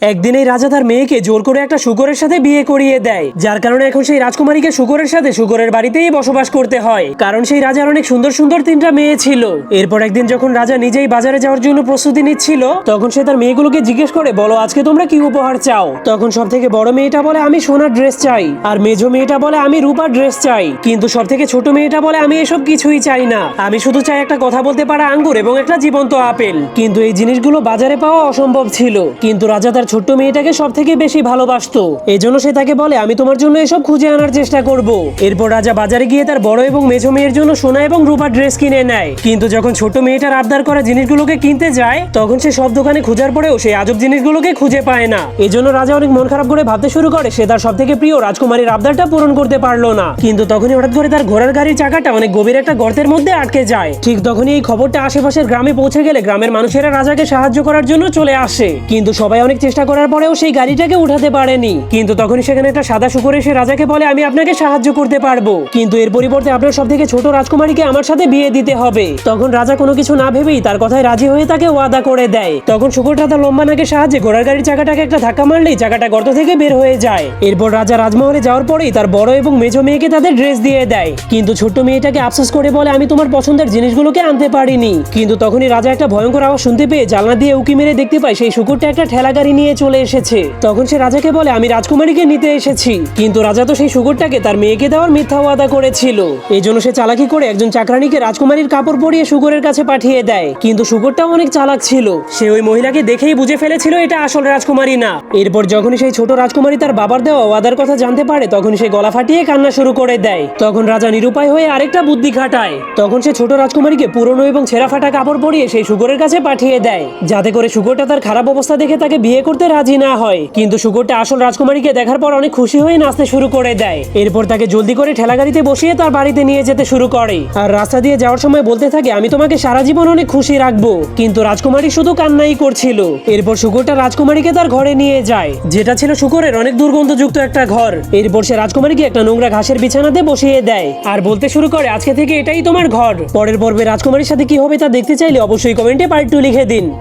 একদিন এই রাজা তার মেয়েকে জোর করে একটা শুকরের সাথে বিয়ে করিয়ে দেয়, যার কারণে এখন সেই রাজকুমারীকে শুকরের সাথে শুকরের বাড়িতেই বসবাস করতে হয়। কারণ সেই রাজার অনেক সুন্দর সুন্দর তিনটা মেয়ে ছিল। এরপর একদিন যখন রাজা নিজেই বাজারে যাওয়ার জন্য প্রস্তুতি নিচ্ছিল, তখন সে তার মেয়েগুলোকে জিজ্ঞেস করে, বলো, আজকে তোমরা কি উপহার চাও? তখন সব থেকে বড় মেয়েটা বলে, আমি সোনার ড্রেস চাই। আর মেজো মেয়েটা বলে, আমি রূপার ড্রেস চাই। কিন্তু সব থেকে ছোট মেয়েটা বলে, আমি এসব কিছুই চাই না। আমি শুধু চাই একটা কথা বলতে পারা আঙ্গুর এবং একটা জীবন্ত আপেল। কিন্তু এই জিনিসগুলো বাজারে পাওয়া অসম্ভব ছিল। কিন্তু রাজা তার ছোট্ট মেয়েটাকে সব থেকে বেশি ভালোবাসতো। এই জন্য সে তাকে বলে, আমি তোমার জন্য এসব খুঁজে আনার চেষ্টা করব। এরপর রাজা বাজারে গিয়ে তার বড় এবং মেঝো মেয়ের জন্য সোনা এবং রূপার ড্রেস কিনে নেয়। কিন্তু যখন ছোট মেয়েটার আবদার করা জিনিসগুলোকে কিনতে যায়, তখন সে সব দোকানে খোঁজার পরেও সেই আজব জিনিসগুলোকে খুঁজে পায় না। এই জন্য রাজা অনেক মন খারাপ করে ভাবতে শুরু করে, সে তার সব থেকে প্রিয় রাজকুমারীর আবদারটা পূরণ করতে পারল না। কিন্তু তখনই হঠাৎ করে তার ঘোড়ার গাড়ির চাকাটা অনেক গভীর একটা গর্তের মধ্যে আটকে যায়। ঠিক তখনই এই খবরটা আশেপাশের গ্রামে পৌঁছে গেলে গ্রামের মানুষেরা রাজাকে সাহায্য করার জন্য চলে আসে। কিন্তু সবাই অনেক চেষ্টা করার পরেও সেই গাড়িটাকে উঠাতে পারেনি। কিন্তু তখনই সেখানে একটা সাদা শুকুর এসে রাজাকে বলে, আমি আপনাকে সাহায্য করতে পারব। কিন্তু এর পরিবর্তে আপনার সব থেকে ছোট রাজকুমারীকে আমার সাথে বিয়ে দিতে হবে। তখন রাজা কোনো কিছু না ভেবেই তার কথায় রাজি হয়ে তাকে ওয়াদা করে দেয়। তখন শুকুরটা তার লম্বা নাকের সাহায্যে ঘোড়ার গাড়ির চাকাটাকে একটা ধাক্কা মারলেই চাকাটা গর্ত থেকে বের হয়ে যায়। এরপর রাজা রাজমহলে যাওয়ার পরেই তার বড় এবং মেজো মেয়েকে তাদের ড্রেস দিয়ে দেয়। কিন্তু ছোট্ট মেয়েটাকে আফসোস করে বলে, আমি তোমার পছন্দের জিনিসগুলোকে আনতে পারিনি। কিন্তু তখনই রাজা একটা ভয়ঙ্কর আওয়াজ শুনতে পেয়ে জানলা দিয়ে উকি মেরে দেখতে পায় সেই শুকুরটা একটা ঠেলা গাড়ি নিয়ে চলে এসেছে। তখন সে রাজাকে বলে, আমি রাজকুমারীকে নিতে এসেছি। কিন্তু রাজা তো সেই শুকুরটাকে তার মেয়েকে দেওয়ার মিথ্যা ওয়াদা করেছিল। এই জন্য সে চালাকি করে একজন চাকরানিকে রাজকুমারীর কাপড় পরিয়ে শুকুরের কাছে পাঠিয়ে দেয়। কিন্তু শুকুরটাও অনেক চালাক ছিল। সে ওই মহিলাকে দেখেই বুঝে ফেলেছিল, এটা আসল রাজকুমারী না। এরপর যখনই সেই ছোট রাজকুমারী তার বাবার দেওয়া ওয়াদার কথা জানতে পারে, তখন সে গলা ফাটিয়ে কান্না শুরু করে দেয়। তখন রাজা নিরুপায় হয়ে আরেকটা বুদ্ধি খাটায়। তখন সে ছোট রাজকুমারীকে পুরনো এবং ছেঁড়া ফাটা কাপড় পরিয়ে সেই শুকরের কাছে পাঠিয়ে দেয়। যাতে করে শুকরটা তার খারাপ অবস্থা দেখে তাকে বিয়ে করতে রাজি না হয়। কিন্তু শুকরটা আসল রাজকুমারীকে দেখার পর অনেক খুশি হয়ে নাচতে শুরু করে দেয়। এরপর তাকে জলদি করে ঠেলা গাড়িতে বসিয়ে তার বাড়িতে নিয়ে যেতে শুরু করে। আর রাস্তা দিয়ে যাওয়ার সময় বলতে থাকে, আমি তোমাকে সারা জীবন অনেক খুশি রাখব। কিন্তু রাজকুমারী শুধু কান্নাই করছিল। এরপর শুকরটা রাজকুমারীকে তার ঘরে নিয়ে যায়, যেটা ছিল শুকরের অনেক দুর্গন্ধযুক্ত একটা ঘর। এরপর সে রাজকুমারীকে একটা নোংরা ঘাসের বিছানাতে বসিয়ে দেয়। আর বলতে শুরু করে, আজকে থেকে এটাই তোমার ঘর। পরের পর্বে রাজকুমারীর সাথে কি হবে তা দেখতে চাইলে অবশ্যই কমেন্টে পার্ট টু লিখে দিন।